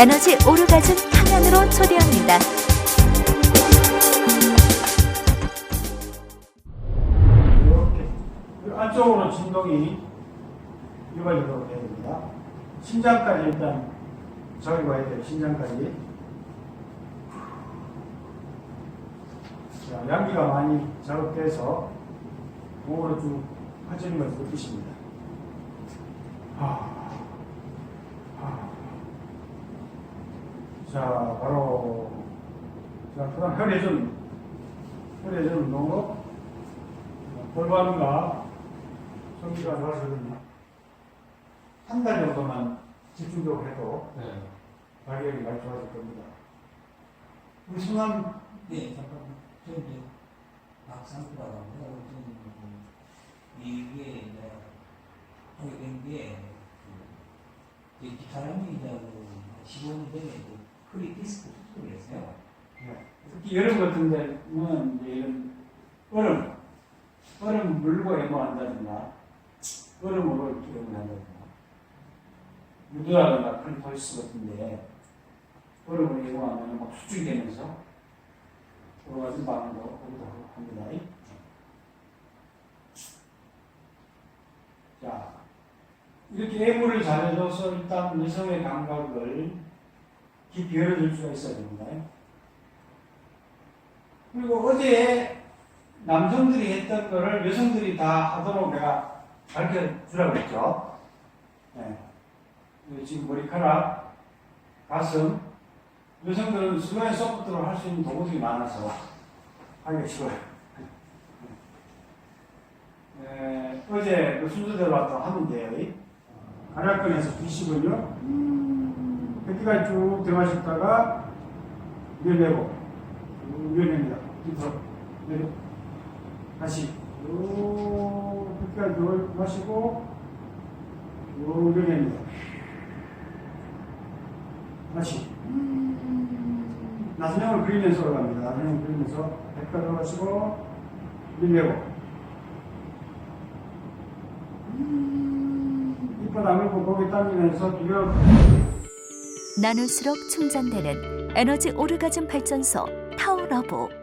에너지 오르가즘 탕안으로 초대합니다. 이렇게 그 안쪽으로 진동이 해야 됩니다. 심장까지 일단 저기 와야 돼요. 심장까지. 자, 양기가 많이 작업돼서 몸으로 쭉 퍼지는 것을 느끼십니다. 하, 자, 바로 자, 그 다음 혈액전 혈액전 운동으로 골반과 성기가 좋아지거든요. 한달 정도만 집중적으로 해도 네. 발열이 많이 좋아질 겁니다. 우리 순환 네, 잠깐만. 저 이제 박상수라고 그 이게 이제 하게 된게 그, 이 사람이 이제 그 15년 전에 그 크리 디스크 수술을 했어요. 네. 특히 여름 같은 데는 이제 이런 얼음, 얼음 물고 애모한다든가 얼음으로 이렇게 애모한다든가 무드라든가 큰 펄스 같은데 얼음으로 애모하면 막 수축이 되면서 가지 반응도 오기도 합니다. 자, 이렇게 애무를 잘해줘서 일단 여성의 감각을 깊이 열어줄 수가 있어야 됩니다. 그리고 어제 남성들이 했던 거를 여성들이 다 하도록 내가 가르쳐 주라고 했죠. 네. 그리고 지금 머리카락, 가슴, 여성들은 슬로엔 소프트로 할 수 있는 도구들이 많아서 하기가 쉬워요. 에, 어제 그 순서대로 왔다 돼요. 가락근에서 뒤시고요. 햇기가 쭉 들어가셨다가 밀내고 밀냅니다. 뒤로 내려 다시 요 햇기가 들어가시고 요 밀냅니다. 다시 나선형을 그리면서 올라갑니다. 나선형을 그리면서 햇기가 들어가시고 밀내고 이빨 아물고 고개 당기면서 비벼 나눌수록 충전되는 에너지 오르가즘 발전소 타오러브